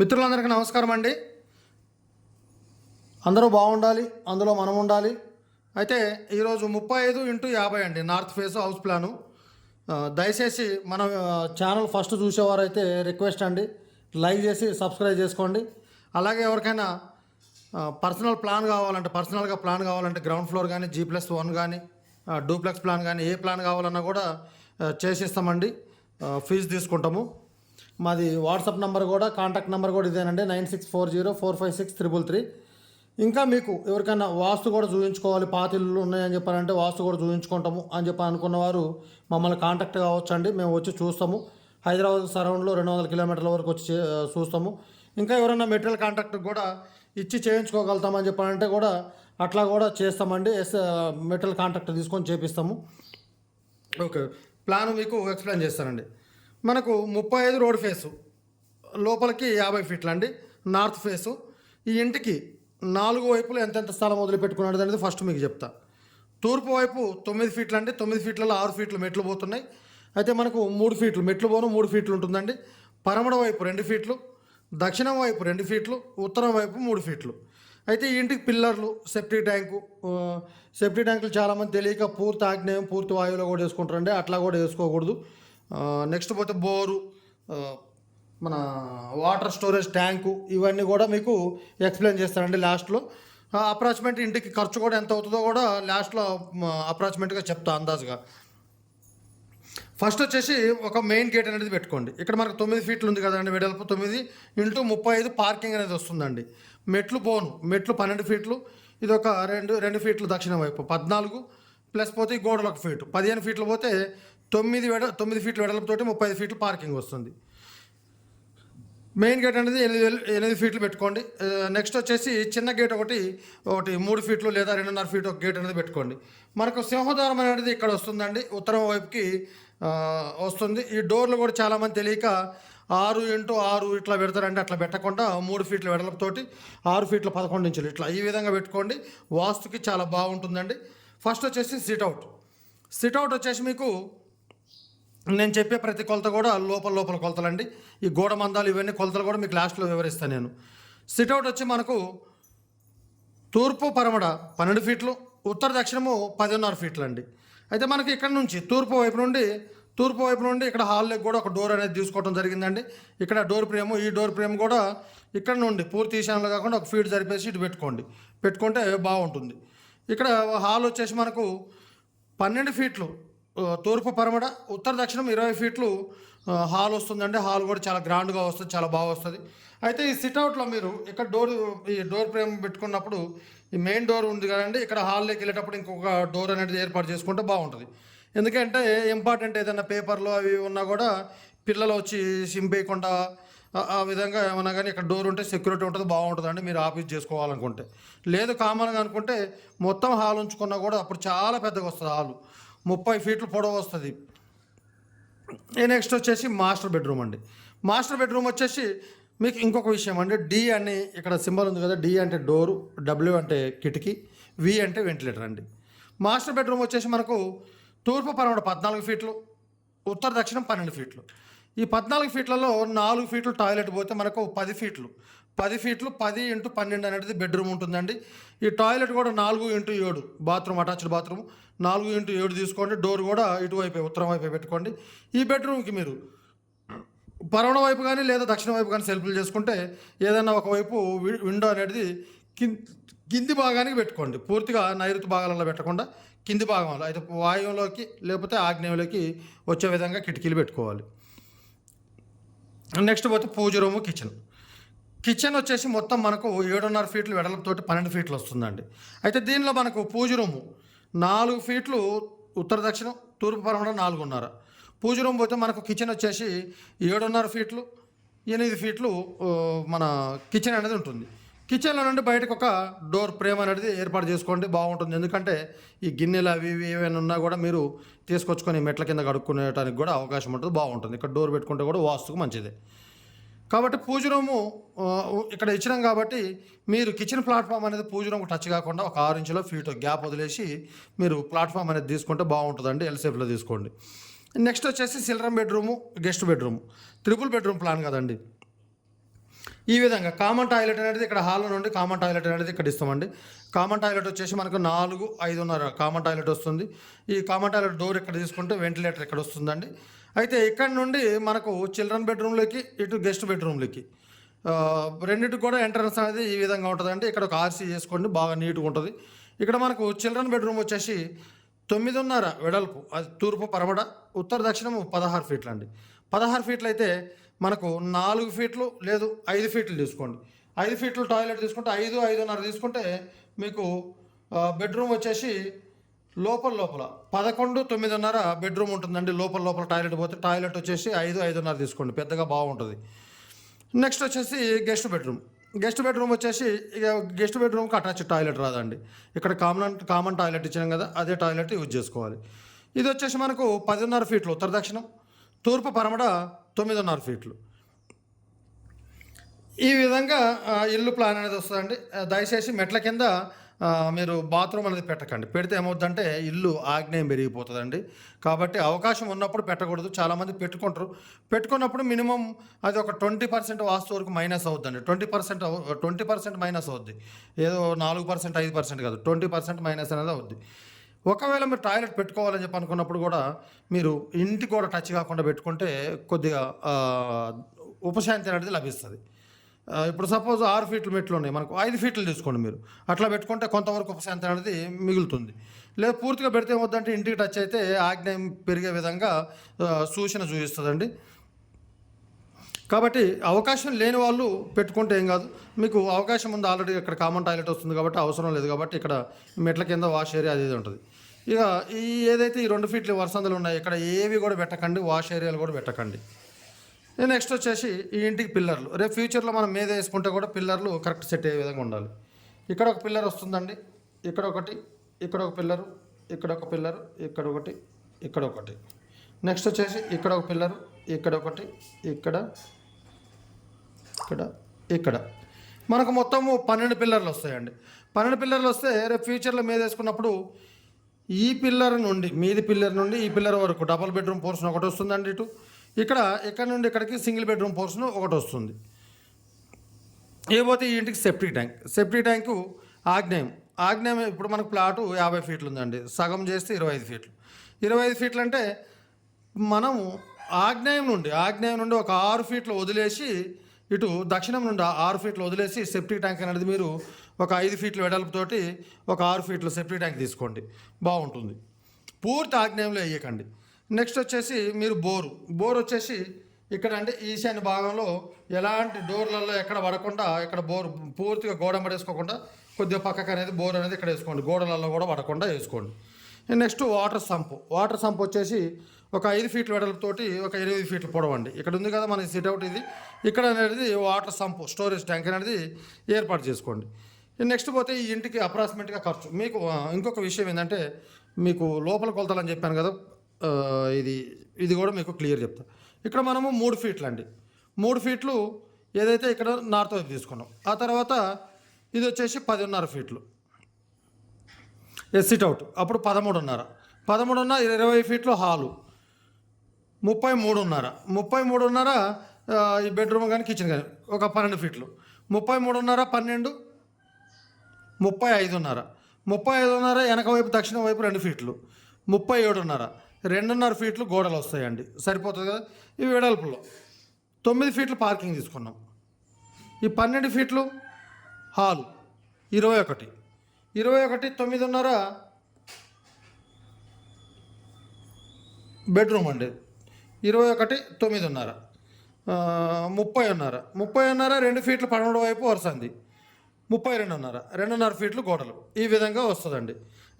మిత్రులందరికీ నమస్కారం అండి. అందరూ బాగుండాలి అందులో మనం ఉండాలి. అయితే ఈరోజు ముప్పై ఐదు ఇంటూ యాభై అండి నార్త్ ఫేస్ హౌస్ ప్లాను. దయచేసి మన ఛానల్ ఫస్ట్ చూసేవారైతే రిక్వెస్ట్ అండి లైక్ చేసి సబ్స్క్రైబ్ చేసుకోండి. అలాగే ఎవరికైనా పర్సనల్ ప్లాన్ కావాలంటే పర్సనల్గా ప్లాన్ కావాలంటే గ్రౌండ్ ఫ్లోర్ కానీ జీ ప్లస్ వన్ కానీ డూప్లెక్స్ ప్లాన్ కానీ ఏ ప్లాన్ కావాలన్నా కూడా చేసిస్తామండి. ఫీజు తీసుకుంటాము. మాది వాట్సాప్ నెంబర్ కూడా కాంటాక్ట్ నెంబర్ కూడా ఇదేనండి nine six four zero four five six triple three. ఇంకా మీకు ఎవరికైనా వాస్తు కూడా చూపించుకోవాలి పాత ఇల్లు ఉన్నాయని చెప్పారంటే వాస్తు కూడా చూపించుకుంటాము అని చెప్పి అనుకున్న వారు మమ్మల్ని కాంటాక్ట్ కావచ్చండి. మేము వచ్చి చూస్తాము. హైదరాబాద్ సరౌండ్లో రెండు వందల కిలోమీటర్ల వరకు వచ్చి చే- చూస్తాము. ఇంకా ఎవరైనా మెటీరియల్ కాంట్రాక్ట్ కూడా ఇచ్చి చేయించుకోగలుగుతామని చెప్పారంటే కూడా అట్లా కూడా చేస్తామండి. ఎస్ మెటీరియల్ కాంట్రాక్ట్ తీసుకొని చేపిస్తాము. ఓకే. ప్లాన్ మీకు ఎక్స్ప్లెయిన్ చేస్తానండి. మనకు ముప్పై ఐదు రోడ్ ఫేసు. లోపలికి యాభై ఫీట్లు అండి నార్త్ ఫేసు. ఈ ఇంటికి నాలుగు వైపులు ఎంతెంత స్థలం వదిలిపెట్టుకున్నాడు అనేది ఫస్ట్ మీకు చెప్తా. తూర్పు వైపు తొమ్మిది ఫీట్లు అండి తొమ్మిది ఫీట్లలో ఆరు ఫీట్లు మెట్లు పోతున్నాయి. అయితే మనకు మూడు ఫీట్లు మెట్లు పోను మూడు ఫీట్లు ఉంటుందండి. పరమడ వైపు రెండు ఫీట్లు దక్షిణం వైపు రెండు ఫీట్లు ఉత్తరం వైపు మూడు ఫీట్లు. అయితే ఈ ఇంటికి పిల్లర్లు సెప్టిక్ ట్యాంకు సెప్టిక్ ట్యాంకులు చాలామంది తెలియక పూర్తి ఆగ్నేయం పూర్తి వాయువులో కూడా వేసుకుంటారండి. అట్లా కూడా వేసుకోకూడదు. నెక్స్ట్ పోతే బోరు మన వాటర్ స్టోరేజ్ ట్యాంకు ఇవన్నీ కూడా మీకు ఎక్స్ప్లెయిన్ చేస్తానండి లాస్ట్లో అప్రాచ్మెంట్ ఇంటికి ఖర్చు కూడా ఎంత అవుతుందో కూడా లాస్ట్లో అప్రాచ్మెంట్గా చెప్తా అందాజుగా. ఫస్ట్ వచ్చేసి ఒక మెయిన్ గేట్ అనేది పెట్టుకోండి. ఇక్కడ మనకు తొమ్మిది ఫీట్లు ఉంది కదండి వెడల్పు తొమ్మిది ఇంటూ ముప్పై ఐదు పార్కింగ్ అనేది వస్తుందండి. మెట్లు పోను మెట్లు పన్నెండు ఫీట్లు ఇది ఒక రెండు రెండు ఫీట్లు దక్షిణ వైపు పద్నాలుగు ప్లస్ పోతే ఈ గోడలు ఒక ఫీటు పదిహేను ఫీట్లు పోతే తొమ్మిది వెడ తొమ్మిది ఫీట్ల వెడల్పుతోటి ముప్పై ఐదు ఫీట్లు పార్కింగ్ వస్తుంది. మెయిన్ గేట్ అనేది ఎనిమిది ఎనిమిది ఫీట్లు పెట్టుకోండి. నెక్స్ట్ వచ్చేసి చిన్న గేట్ ఒకటి ఒకటి మూడు ఫీట్లు లేదా రెండున్నర ఫీట్ ఒక గేట్ అనేది పెట్టుకోండి. మనకు సింహద్వారం అనేది ఇక్కడ వస్తుందండి. ఉత్తరం వైపుకి వస్తుంది. ఈ డోర్లు కూడా చాలామంది తెలియక ఆరు ఇంటూ ఆరు ఇట్లా పెడతారంటే అట్లా పెట్టకుండా మూడు ఫీట్ల వెడలపుతోటి ఆరు ఫీట్ల పదకొండు ఇంచులు ఇట్లా ఈ విధంగా పెట్టుకోండి. వాస్తుకి చాలా బాగుంటుందండి. ఫస్ట్ వచ్చేసి సిట్అవుట్ సిట్అవుట్ వచ్చేసి మీకు నేను చెప్పే ప్రతి కొలత కూడా లోపల లోపల కొలతలండి. ఈ గోడ మందాలు ఇవన్నీ కొలతలు కూడా మీకు లాస్ట్లో వివరిస్తాను నేను. సిట్అవుట్ వచ్చి మనకు తూర్పు పరమడ పన్నెండు ఫీట్లు ఉత్తర దక్షిణము పదిన్నర ఫీట్లు అండి అయితే మనకి ఇక్కడ నుంచి తూర్పు వైపు నుండి తూర్పు వైపు నుండి ఇక్కడ హాల్లోకి కూడా ఒక డోర్ అనేది తీసుకోవడం జరిగిందండి. ఇక్కడ డోర్ ఫ్రేమ్ ఈ డోర్ ఫ్రేమ్ కూడా ఇక్కడ నుండి పూర్తి ఈశాన్యంలో కాకుండా ఒక ఫీట్ జరిపేసి ఇటు పెట్టుకోండి. పెట్టుకుంటే బాగుంటుంది. ఇక్కడ హాల్ వచ్చేసి మనకు పన్నెండు ఫీట్లు తూర్పు పరమడ ఉత్తర దక్షిణం ఇరవై ఫీట్లు హాల్ వస్తుందండి. హాల్ కూడా చాలా గ్రాండ్గా వస్తుంది చాలా బాగా వస్తుంది. అయితే ఈ సిట్అవుట్లో మీరు ఇక్కడ డోర్ ఈ డోర్ ఫ్రేమ్ పెట్టుకున్నప్పుడు ఈ మెయిన్ డోర్ ఉంది కదండి ఇక్కడ హాల్లోకి వెళ్ళేటప్పుడు ఇంకొక డోర్ అనేది ఏర్పాటు చేసుకుంటే బాగుంటుంది. ఎందుకంటే ఇంపార్టెంట్ ఏదైనా పేపర్లు అవి ఉన్నా కూడా పిల్లలు వచ్చి సింపేయకుండా ఆ- ఆ విధంగా ఏమన్నా కానీ ఇక్కడ డోర్ ఉంటే సెక్యూరిటీ ఉంటుంది బాగుంటుందండి. మీరు ఆఫీస్ చేసుకోవాలనుకుంటే. లేదు కామన్గా అనుకుంటే మొత్తం హాల్ ఉంచుకున్నా కూడా అప్పుడు చాలా పెద్దగా వస్తుంది హాలు. ముప్పై ఫీట్లు పొడవు వస్తుంది. నెక్స్ట్ వచ్చేసి మాస్టర్ బెడ్రూమ్ అండి. మాస్టర్ బెడ్రూమ్ వచ్చేసి మీకు ఇంకొక విషయం అండి. డి అని ఇక్కడ సింబల్ ఉంది కదా డి అంటే డోరు డబ్ల్యూ అంటే కిటికీ వి అంటే వెంటిలేటర్ అండి. మాస్టర్ బెడ్రూమ్ వచ్చేసి మనకు తూర్పు పరమడ పద్నాలుగు ఫీట్లు ఉత్తర దక్షిణం పన్నెండు ఫీట్లు. ఈ పద్నాలుగు ఫీట్లలో నాలుగు ఫీట్లు టాయిలెట్ పోతే మనకు పది ఫీట్లు. పది ఫీట్లు పది ఇంటూ పన్నెండు అనేది బెడ్రూమ్ ఉంటుందండి. ఈ టాయిలెట్ కూడా నాలుగు ఇంటూ ఏడు బాత్రూమ్ అటాచ్డ్ బాత్రూమ్. నాలుగు ఇంటూ ఏడు తీసుకోండి డోర్ కూడా ఇటువైపు ఉత్తరం వైపే పెట్టుకోండి. ఈ బెడ్రూమ్కి మీరు పరవణ వైపు కానీ లేదా దక్షిణ వైపు కానీ సెల్ఫ్లు చేసుకుంటే ఏదైనా ఒకవైపు విండో అనేది కిం కింది భాగానికి పెట్టుకోండి. పూర్తిగా నైరుతి భాగాలలో పెట్టకుండా కింది భాగంలో అయితే వాయువులోకి లేకపోతే ఆగ్నేయంలోకి వచ్చే విధంగా కిటికీలు పెట్టుకోవాలి. నెక్స్ట్ పోతే పూజ రూము కిచెన్. కిచెన్ వచ్చేసి మొత్తం మనకు ఏడున్నర ఫీట్లు వెడలపుతోటి పన్నెండు ఫీట్లు వస్తుందండి. అయితే దీనిలో మనకు పూజ రూము నాలుగు ఫీట్లు ఉత్తర దక్షిణం తూర్పు పరమడం నాలుగున్నర. పూజ రూమ్ పోతే మనకు కిచెన్ వచ్చేసి ఏడున్నర ఫీట్లు ఎనిమిది ఫీట్లు మన కిచెన్ అనేది ఉంటుంది. కిచెన్లో నుండి బయటకు ఒక డోర్ ఫ్రేమ్ అనేది ఏర్పాటు చేసుకోండి బాగుంటుంది. ఎందుకంటే ఈ గిన్నెలు అవి ఇవి ఏమైనా ఉన్నా కూడా మీరు తీసుకొచ్చుకొని మెట్ల కింద కడుక్కునేటానికి కూడా అవకాశం ఉంటుంది బాగుంటుంది. ఇక్కడ డోర్ పెట్టుకుంటే కూడా వాస్తుకు మంచిదే. కాబట్టి పూజ రూము ఇక్కడ ఇచ్చినాం కాబట్టి మీరు కిచెన్ ప్లాట్ఫామ్ అనేది పూజ రూమ్ టచ్ కాకుండా ఒక ఆరు ఇంచులో ఫీట్ గ్యాప్ వదిలేసి మీరు ప్లాట్ఫామ్ అనేది తీసుకుంటే బాగుంటుందండి ఎల్సేఫ్లో తీసుకోండి. నెక్స్ట్ వచ్చేసి సిల్రమ్ bedroom guest bedroom triple bedroom plan కదండి. ఈ విధంగా కామన్ టాయిలెట్ అనేది ఇక్కడ హాల్లో నుండి కామన్ టాయిలెట్ అనేది ఇక్కడ ఇస్తామండి. కామన్ టాయిలెట్ వచ్చేసి మనకు నాలుగు ఐదున్నర కామన్ టాయిలెట్ వస్తుంది. ఈ కామన్ టాయిలెట్ డోర్ ఇక్కడ తీసుకుంటే వెంటిలేటర్ ఇక్కడ వస్తుందండి. అయితే ఇక్కడ నుండి మనకు చిల్డ్రన్ బెడ్రూమ్లోకి ఇటు గెస్ట్ బెడ్రూమ్లోకి రెండింటికి కూడా ఎంట్రన్స్ అనేది ఈ విధంగా ఉంటుందండి ఇక్కడ ఒక ఆర్సీ చేసుకోండి బాగా నీట్గా ఉంటుంది. ఇక్కడ మనకు చిల్డ్రన్ బెడ్రూమ్ వచ్చేసి తొమ్మిదిన్నర వెడల్పు అది తూర్పు పరమడ ఉత్తర దక్షిణము పదహారు ఫీట్లు అండి పదహారు ఫీట్లు అయితే మనకు నాలుగు ఫీట్లు లేదు ఐదు ఫీట్లు తీసుకోండి. ఐదు ఫీట్లు టాయిలెట్ తీసుకుంటే ఐదు ఐదున్నర తీసుకుంటే మీకు బెడ్రూమ్ వచ్చేసి లోపల లోపల పదకొండు తొమ్మిదిన్నర బెడ్రూమ్ ఉంటుందండి. లోపల లోపల టాయిలెట్ పోతే టాయిలెట్ వచ్చేసి ఐదు ఐదున్నర తీసుకోండి. పెద్దగా బాగుంటుంది. నెక్స్ట్ వచ్చేసి గెస్ట్ బెడ్రూమ్ గెస్ట్ బెడ్రూమ్ వచ్చేసి ఇక గెస్ట్ బెడ్రూమ్కి అటాచ్ టాయిలెట్ రాదండి. ఇక్కడ కామన్ కామన్ టాయిలెట్ ఇచ్చినాం కదా అదే టాయిలెట్ యూజ్ చేసుకోవాలి. ఇది వచ్చేసి మనకు పదిన్నర ఫీట్లు ఉత్తర దక్షిణం తూర్పు పరమడ తొమ్మిదిన్నర ఫీట్లు ఈ విధంగా ఇల్లు ప్లాన్ అనేది వస్తుందండి. దయచేసి మెట్ల కింద మీరు బాత్రూమ్ అనేది పెట్టకండి. పెడితే ఏమవుతుందంటే ఇల్లు ఆగ్నేయం పెరిగిపోతుందండి. కాబట్టి అవకాశం ఉన్నప్పుడు పెట్టకూడదు. చాలామంది పెట్టుకుంటారు. పెట్టుకున్నప్పుడు మినిమం అది ఒక ట్వంటీ పర్సెంట్ వాస్తు వరకు మైనస్ అవుతుందండి twenty percent twenty percent minus అవుద్ది. ఏదో నాలుగు పర్సెంట్ ఐదు పర్సెంట్ కాదు. ట్వంటీ పర్సెంట్ మైనస్ అనేది అవుద్ది. ఒకవేళ మీరు టాయిలెట్ పెట్టుకోవాలని చెప్పి అనుకున్నప్పుడు కూడా మీరు ఇంటికి కూడా టచ్ కాకుండా పెట్టుకుంటే కొద్దిగా ఉపశాంతి అనేది లభిస్తుంది. ఇప్పుడు సపోజ్ ఆరు ఫీట్లు మెట్లు ఉన్నాయి మనకు ఐదు ఫీట్లు తీసుకోండి మీరు. అట్లా పెట్టుకుంటే కొంతవరకు ఉపశాంతి అనేది మిగులుతుంది. లేదు పూర్తిగా పెడితే ఏమవుద్దంటే ఇంటికి టచ్ అయితే ఆగ్నేయం పెరిగే విధంగా సూచన చూపిస్తుందండి. కాబట్టి అవకాశం లేని వాళ్ళు పెట్టుకుంటే ఏం కాదు. మీకు అవకాశం ఉంది ఆల్రెడీ ఇక్కడ కామన్ టాయిలెట్ వస్తుంది కాబట్టి అవసరం లేదు కాబట్టి ఇక్కడ మెట్ల కింద వాష్ ఏరియా అది ఇది ఉంటుంది. ఇక ఈ ఏదైతే ఈ రెండు ఫీట్లు వరసందులు ఉన్నాయి ఇక్కడ ఏవి కూడా పెట్టకండి వాష్ ఏరియాలు కూడా పెట్టకండి. నెక్స్ట్ వచ్చేసి ఈ ఇంటికి పిల్లర్లు. రేపు ఫ్యూచర్లో మనం మీద వేసుకుంటే కూడా పిల్లర్లు కరెక్ట్ సెట్ అయ్యే విధంగా ఉండాలి. ఇక్కడ ఒక పిల్లర్ వస్తుందండి. ఇక్కడ ఒకటి ఇక్కడ ఒక పిల్లరు ఇక్కడ ఒక పిల్లరు ఇక్కడ ఒకటి ఇక్కడ ఒకటి. నెక్స్ట్ వచ్చేసి ఇక్కడ ఒక పిల్లరు ఇక్కడ ఒకటి ఇక్కడ ఇక్కడ ఇక్కడ. మనకు మొత్తము పన్నెండు పిల్లర్లు వస్తాయండి. పన్నెండు పిల్లర్లు వస్తే రేపు ఫ్యూచర్లో మీద వేసుకున్నప్పుడు ఈ పిల్లర్ నుండి మీది పిల్లర్ నుండి ఈ పిల్లర్ వరకు డబల్ బెడ్రూమ్ పోర్షన్ ఒకటి వస్తుందండి ఇటు. ఇక్కడ ఇక్కడ నుండి ఇక్కడికి సింగిల్ బెడ్రూమ్ పోర్షన్ ఒకటి వస్తుంది. ఏపోతే ఈ ఇంటికి సెప్టిక్ ట్యాంక్ సెప్టిక్ ట్యాంకు ఆగ్నేయం. ఆగ్నేయం ఇప్పుడు మనకు ప్లాటు యాభై ఫీట్లు ఉందండి. సగం చేస్తే ఇరవై ఐదు ఫీట్లు ఇరవై ఐదు ఫీట్లు అంటే మనము ఆగ్నేయం నుండి ఆగ్నేయం నుండి ఒక ఆరు ఫీట్లు వదిలేసి ఇటు దక్షిణం నుండి ఆరు ఫీట్లు వదిలేసి సెప్టిక్ ట్యాంక్ అనేది మీరు ఒక ఐదు ఫీట్ల వెడల్పుతోటి ఒక ఆరు ఫీట్లు సెప్టిక్ ట్యాంక్ తీసుకోండి. బాగుంటుంది. పూర్తి ఆగ్నేయంలో వేయకండి. నెక్స్ట్ వచ్చేసి మీరు బోరు. బోర్ వచ్చేసి ఇక్కడ అంటే ఈశాన్య భాగంలో ఎలాంటి డోర్లలో ఎక్కడ పడకుండా ఇక్కడ బోర్ పూర్తిగా గోడ పడేసుకోకుండా కొద్దిగా పక్కకు అనేది బోర్ అనేది ఇక్కడ వేసుకోండి. గోడలలో కూడా పడకుండా వేసుకోండి. Next water sump. Water sump వచ్చేసి ఒక ఐదు ఫీట్ల వెడల్పుతోటి ఒక ఎనిమిది ఫీట్ల పొడవండి. ఇక్కడ ఉంది కదా మన సిట్అవుట్ ఇది. ఇక్కడ అనేది వాటర్ సంప్ స్టోరేజ్ ట్యాంక్ అనేది ఏర్పాటు చేసుకోండి. నెక్స్ట్ పోతే ఈ ఇంటికి అప్రాక్సిమేట్గా ఖర్చు. మీకు ఇంకొక విషయం ఏంటంటే మీకు లోపల కొలతలు అని చెప్పాను కదా. ఇది ఇది కూడా మీకు క్లియర్ చెప్తా. ఇక్కడ మనము మూడు ఫీట్లు అండి. మూడు ఫీట్లు ఏదైతే ఇక్కడ నార్త్ వైపు తీసుకున్నాం. ఆ తర్వాత ఇది వచ్చేసి పదిన్నర ఫీట్లు ఎస్సిట్ అవుట్ అప్పుడు పదమూడున్నర. పదమూడున్నర ఇరవై ఫీట్లు హాలు ముప్పై మూడున్నర. ముప్పై మూడున్నర ఈ బెడ్రూమ్ కానీ కిచెన్ కానీ ఒక పన్నెండు ఫీట్లు ముప్పై మూడున్నర పన్నెండు. ముప్పై ఐదున్నర. ముప్పై ఐదున్నర వెనక వైపు దక్షిణ వైపు రెండు ఫీట్లు ముప్పై ఏడున్నర. రెండున్నర ఫీట్లు గోడలు వస్తాయండి సరిపోతుంది కదా? ఇవి వెడల్పులో. తొమ్మిది ఫీట్లు పార్కింగ్ తీసుకున్నాం. ఈ పన్నెండు ఫీట్లు హాలు. ఇరవై ఒకటి. ఇరవై ఒకటి తొమ్మిదిన్నర బెడ్రూమ్ అండి. ఇరవై ఒకటి తొమ్మిదిన్నర. ముప్పై ఉన్నర ముప్పై ఉన్నర రెండు ఫీట్లు పదమూడు వైపు వరుసంది ముప్పై రెండున్నర. రెండున్నర ఫీట్లు గోడలు. ఈ విధంగా వస్తుందండి.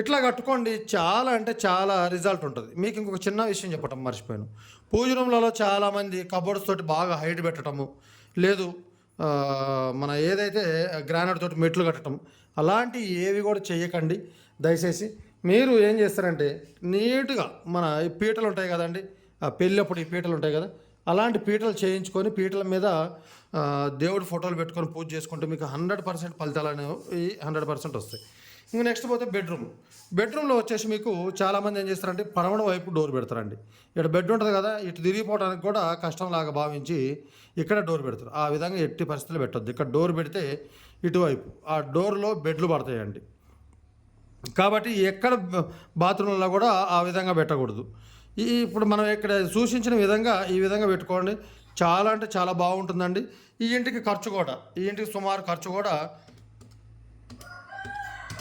ఇట్లా కట్టుకోండి. చాలా అంటే చాలా రిజల్ట్ ఉంటుంది. మీకు ఇంకొక చిన్న విషయం చెప్పటం మర్చిపోయాను. పూజ రూమ్లలో చాలామంది కబోర్డ్స్ తోటి బాగా హైట్ పెట్టడము లేదు మన ఏదైతే గ్రానైట్ తోటి మెట్లు కట్టడం అలాంటి ఏవి కూడా చేయకండి. దయచేసి మీరు ఏం చేస్తారంటే నీట్గా మన ఈ పీటలు ఉంటాయి కదండి ఆ పెళ్ళప్పుడు ఈ పీటలు ఉంటాయి కదా అలాంటి పీటలు చేయించుకొని పీటల మీద దేవుడి ఫోటోలు పెట్టుకొని పూజ చేసుకుంటే మీకు హండ్రెడ్ పర్సెంట్ ఫలితాలు అనేవి హండ్రెడ్ పర్సెంట్ వస్తాయి. ఇంక నెక్స్ట్ పోతే బెడ్రూమ్ బెడ్రూమ్లో వచ్చేసి మీకు చాలామంది ఏం చేస్తారంటే పడమడ వైపు డోర్ పెడతారండి. ఇక్కడ బెడ్ ఉంటుంది కదా ఇటు తిరిగిపోవడానికి కూడా కష్టంలాగా భావించి ఇక్కడ డోర్ పెడతారు. ఆ విధంగా ఎట్టి పరిస్థితులు పెట్టద్దు. ఇక్కడ డోర్ పెడితే ఇటువైపు ఆ డోర్లో బెడ్లు పడతాయండి. కాబట్టి ఎక్కడ బాత్రూంలో కూడా ఆ విధంగా పెట్టకూడదు. ఈ ఇప్పుడు మనం ఇక్కడ సూచించిన విధంగా ఈ విధంగా పెట్టుకోండి. చాలా అంటే చాలా బాగుంటుందండి. ఈ ఇంటికి ఖర్చు కూడా ఈ ఇంటికి సుమారు ఖర్చు కూడా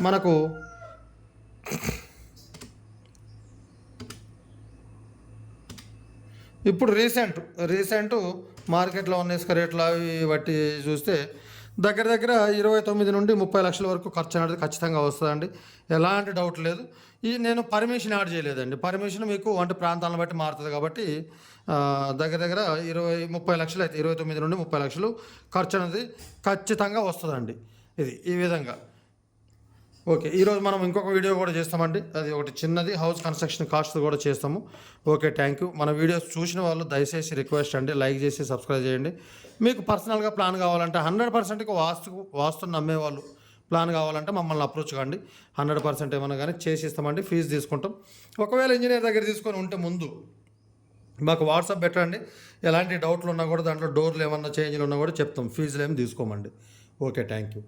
మనకు ఇప్పుడు రీసెంట్ రీసెంట్ మార్కెట్లో ఉన్న ఇసుక రేట్లు అవి బట్టి చూస్తే దగ్గర దగ్గర ఇరవై తొమ్మిది నుండి ముప్పై లక్షల వరకు ఖర్చు అనేది ఖచ్చితంగా వస్తుందండి. ఎలాంటి డౌట్ లేదు. ఈ నేను పర్మిషన్ యాడ్ చేయలేదండి. పర్మిషన్ మీకు వంటి ప్రాంతాలను బట్టి మారుతుంది కాబట్టి దగ్గర దగ్గర ఇరవై ముప్పై లక్షలు అయితే ఇరవై తొమ్మిది నుండి ముప్పై లక్షలు ఖర్చు అనేది ఖచ్చితంగా వస్తుందండి. ఇది ఈ విధంగా. ఓకే ఈరోజు మనం ఇంకొక వీడియో కూడా చేస్తామండి. అది ఒకటి చిన్నది హౌస్ కన్స్ట్రక్షన్ కాస్ట్ కూడా చేస్తాము. Okay thank you. మన వీడియోస్ చూసిన వాళ్ళు దయచేసి రిక్వెస్ట్ అండి లైక్ చేసి సబ్స్క్రైబ్ చేయండి. మీకు పర్సనల్గా ప్లాన్ కావాలంటే హండ్రెడ్ పర్సెంట్కి వాస్తు వాస్తు నమ్మే వాళ్ళు ప్లాన్ కావాలంటే మమ్మల్ని అప్రోచ్ కాండి. హండ్రెడ్ పర్సెంట్ ఏమైనా కానీ చేసి ఇస్తామండి ఫీజు తీసుకుంటాం. ఒకవేళ ఇంజనీర్ దగ్గర తీసుకొని ఉంటే ముందు మాకు వాట్సాప్ పెట్టండి. ఎలాంటి డౌట్లు ఉన్నా కూడా దాంట్లో డోర్లు ఏమన్నా చేంజ్లు ఉన్నా కూడా చెప్తాం. ఫీజులు ఏమి తీసుకోమండి. Okay thank you.